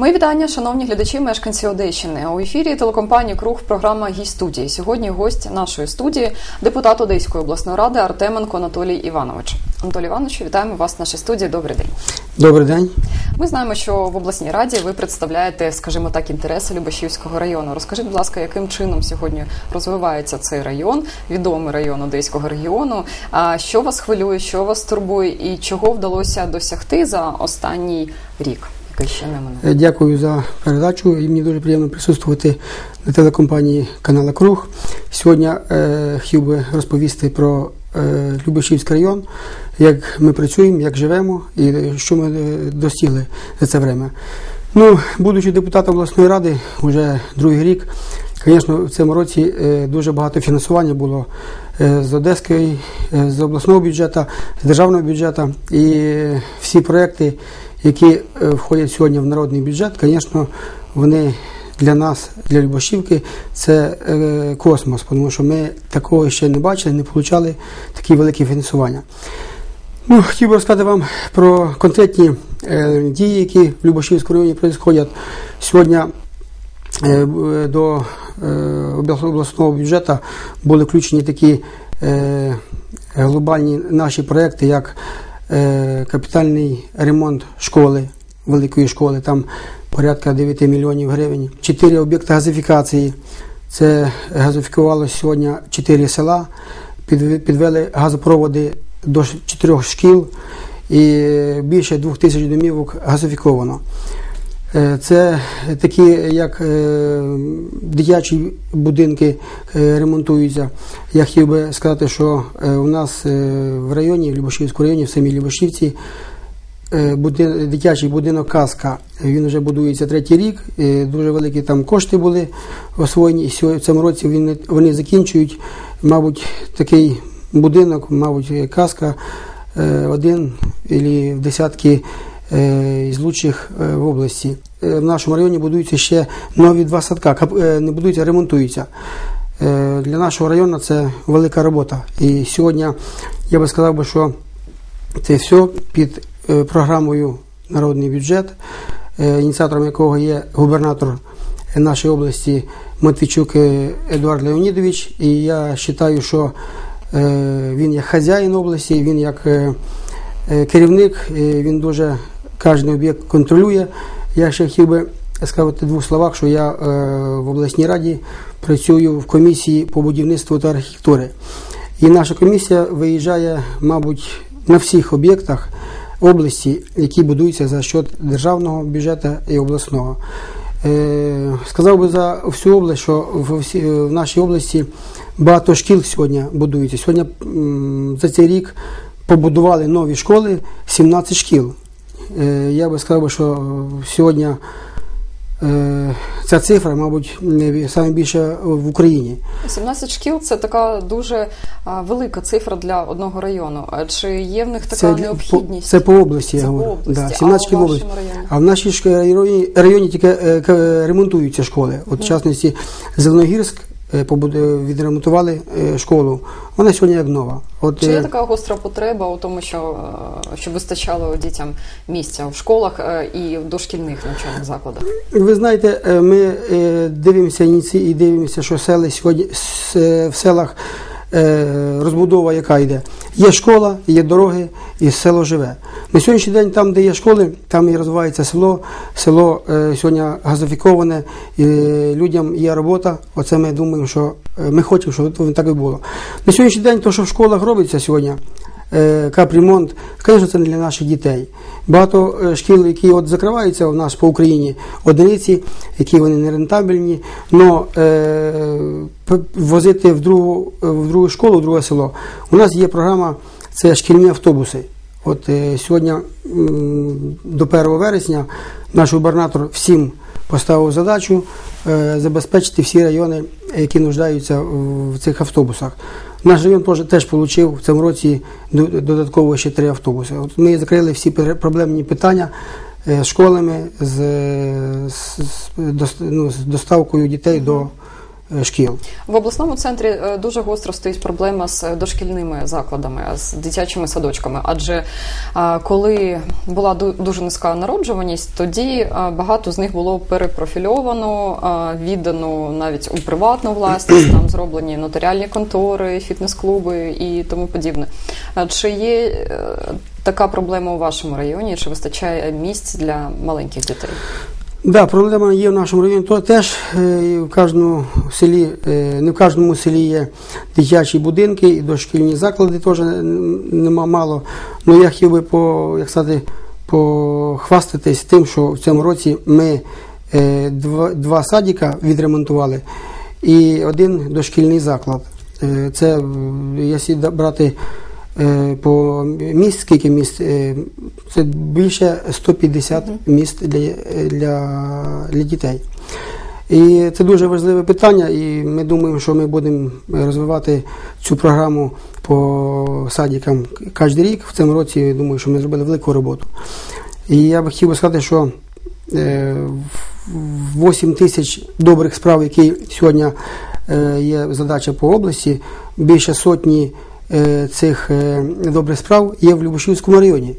Мої вітання, шановні глядачі, мешканці Одещини. У ефірі телекомпанії Круг програма «Гість студії. Сьогодні гость нашої студії, депутат Одеської обласної ради Артеменко Анатолій Іванович. Анатолій Іванович, вітаємо вас в нашій студії. Добрий день. Добрий день. Ми знаємо, що в обласній раді ви представляєте, скажімо так, інтереси Любашівського району. Розкажіть, будь ласка, яким чином сьогодні розвивається цей район, відомий район Одеського регіону. А що вас хвилює, що вас турбує, і чого вдалося досягти за останній рік? Минув? Е, Дякую за передачу. І мені дуже приємно присутствувати на телекомпанії канала Круг. Сьогодні е, хотів би розповісти про е, Любешівський район, як ми працюємо, як живемо і що ми е, достигли за це время. Ну, будучи депутатом обласної ради, вже другий рік, звісно, в цьому році е, дуже багато фінансування було е, з Одеської, е, з обласного бюджету, з державного бюджету. І всі проекти, які входять сьогодні в народний бюджет, звісно, вони для нас, для Любашівки, це космос, тому що ми такого ще не бачили, не отримали такі великі фінансування. Ну, хотів би розказати вам про конкретні дії, які в Любашівському районі відбуваються. Сьогодні до е, обласного бюджету були включені такі е, глобальні наші проекти, як е, капітальний ремонт школи, великої школи, там порядка 9 мільйонів гривень. Чотири об'єкти газифікації. Це газифікувалося сьогодні чотири села, підвели газопроводи до чотирьох шкіл і більше двох тисяч домівок газифіковано. Е, Це такі, як е, дитячі будинки е, ремонтуються. Я хотів би сказати, що у нас в районі, в Любашівському районі, в самій Любашівці, е, буди- дитячий будинок Казка. Він вже будується третій рік. Дуже великі там кошти були освоєні. І в цьому році вони, вони закінчують, мабуть, такий будинок, мабуть, казка один в десятки із лучших е, в області. Е, В нашому районі будуються ще нові два садка. Е, Не будуються, а ремонтуються. Е, Для нашого району це велика робота. І сьогодні я би сказав, що це все під е, програмою Народний бюджет, е, ініціатором якого є губернатор нашої області Матвійчук е, Едуард Леонідович. І я вважаю, що е, він як хазяїн області, він як е, е, керівник, е, він дуже кожен об'єкт контролює. Я ще хотів би сказати в двох словах, що я е, в обласній раді працюю в комісії по будівництву та архітектури. І наша комісія виїжджає, мабуть, на всіх об'єктах області, які будуються за счет державного бюджету і обласного. Е, сказав би за всю область, що в, в нашій області багато шкіл сьогодні будуються. Сьогодні за цей рік побудували нові школи 17 шкіл. Е, я би сказав, що сьогодні е, ця цифра, мабуть, більше в Україні. 17 шкіл це така дуже велика цифра для одного району. А чи є в них така для- необхідність? По, це по області, Це я по говорю. області. Да, 17 у шкіл в області. районі? А в нашій районі, районі тільки е, ремонтуються школи. От, в частності, Зеленогірськ е, відремонтували е, школу. Вона сьогодні як нова. От, Чи є е, така гостра потреба у тому, що е, щоб вистачало дітям місця в школах е, і в дошкільних навчальних закладах? Ви знаєте, е, ми е, дивимося і дивимося, що сели сьогодні е, в селах е, розбудова, яка йде. Є школа, є дороги, і село живе. На сьогоднішній день, там, де є школи, там і розвивається село. Село е, сьогодні газифіковане, і людям є робота. Оце ми думаємо, що е, ми хочемо, щоб так і було. На сьогоднішній день, то, що в школах робиться сьогодні, е, капремонт, звісно, це не для наших дітей. Багато е, шкіл, які от закриваються у нас по Україні, одиниці, які вони не рентабельні, але е, возити в другу, в другу школу, в друге село. У нас є програма, це шкільні автобуси. От е, сьогодні до 1 вересня наш губернатор всім поставив задачу е, забезпечити всі райони, які нуждаються в цих автобусах. Наш район теж, отримав в цьому році до- додатково ще три автобуси. От ми закрили всі проблемні питання е, з школами, з, з, ну, з доставкою дітей до шкіл. В обласному центрі е, дуже гостро стоїть проблема з е, дошкільними закладами, з дитячими садочками. Адже коли була дуже низька народжуваність, тоді багато з них було перепрофільовано, віддано навіть у приватну власність, там зроблені нотаріальні контори, фітнес-клуби і тому подібне. Чи є е, така проблема у вашому районі? Чи вистачає місць для маленьких дітей? Да, проблема є в нашому районі. То теж е, в кожному селі, е, не в кожному селі є дитячі будинки і дошкільні заклади теж нема мало. Ну я хотів би по, як сказати, похвастатись тим, що в цьому році ми е, два, два садика відремонтували і один дошкільний заклад. Це якщо брати по місць, скільки місць, е, це більше 150 місць для, для, для дітей. І це дуже важливе питання, і ми думаємо, що ми будемо розвивати цю програму по садикам кожен рік. В цьому році я думаю, що ми зробили велику роботу. І я би хотів би сказати, що е, 8 тисяч добрих справ, які сьогодні е, є задача по області, більше сотні е, цих е, добрих справ є в Любошівському районі.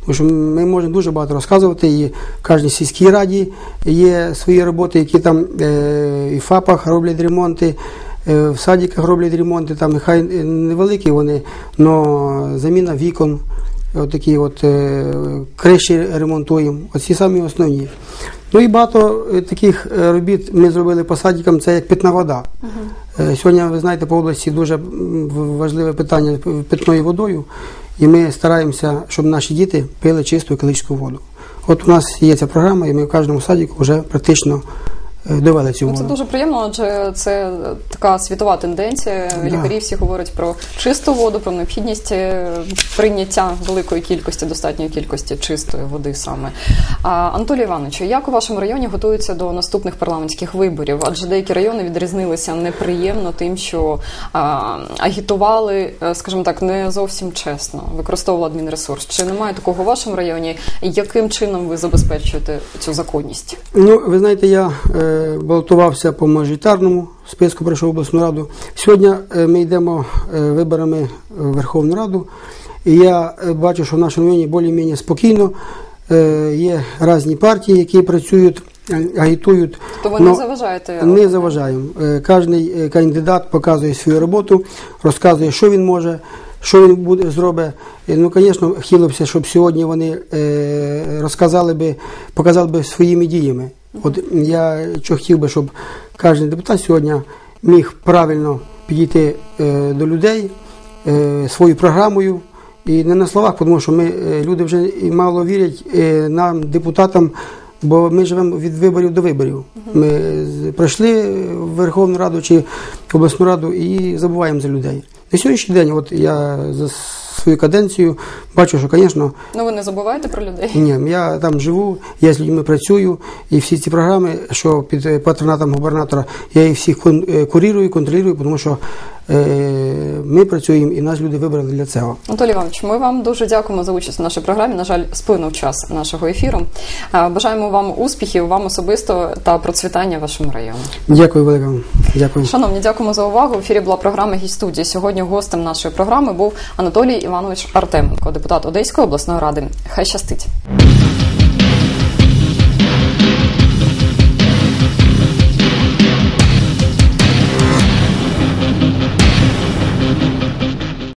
Тому що ми можемо дуже багато розказувати, і в кожній сільській раді є свої роботи, які там е, і в ФАПах роблять ремонти, е, в садиках роблять ремонти, там нехай невеликі вони, але заміна вікон, отакі от е, криші ремонтуємо, оці самі основні. Ну і багато е, таких е, робіт ми зробили по садикам, це як питна вода. Е, Сьогодні, ви знаєте, по області дуже важливе питання питною водою, і ми стараємося, щоб наші діти пили чисту екологічну воду. От у нас є ця програма, і ми в кожному садіку вже практично довели цю Ну, це дуже приємно, адже це така світова тенденція. Да. Лікарі всі говорять про чисту воду, про необхідність е, прийняття великої кількості, достатньої кількості чистої води саме. А, Анатолій Івановичу, як у вашому районі готуються до наступних парламентських виборів? Адже деякі райони відрізнилися неприємно тим, що а, агітували, е, скажімо так, не зовсім чесно, використовували адмінресурс. Чи немає такого у вашому районі? Яким чином ви забезпечуєте цю законність? Ну, ви знаєте, я е, балотувався по мажоритарному списку, пройшов обласну раду. Сьогодні е, ми йдемо е, виборами в Верховну Раду, і я е, бачу, що в нашому районі більш-менш спокійно. Є різні партії, які працюють, агітують. То ви не заважаєте? Не заважаємо. Кожний кандидат показує свою роботу, розказує, що він може, що він буде зробить. Ну, звісно, хотілося б, щоб сьогодні вони розказали би, показали би своїми діями. От я що хотів би, щоб кожен депутат сьогодні міг правильно підійти е, до людей е, своєю програмою. І не на словах, тому що ми е, люди вже і мало вірять е, нам, депутатам, бо ми живемо від виборів до виборів. Ми пройшли Верховну Раду чи обласну раду і забуваємо за людей. На сьогоднішній день, от я за свою каденцію бачу, що, звісно, Ну ви не забуваєте про людей? ні, я там живу, я з людьми працюю, і всі ці програми, що під патронатом губернатора, я їх всіх е, курірую, контролюю, тому що е, ми працюємо і нас люди вибрали для цього. Анатолій Іванович, ми вам дуже дякуємо за участь в нашій програмі. На жаль, сплинув час нашого ефіру. Бажаємо вам успіхів, вам особисто та процвітання в вашому районі. Дякую велике. вам. Дякую. Шановні, дякуємо за увагу. В ефірі була програма «Гість студії. Сьогодні гостем нашої програми був Анатолій Іванович Артеменко, депутат Одеської обласної ради. Хай щастить.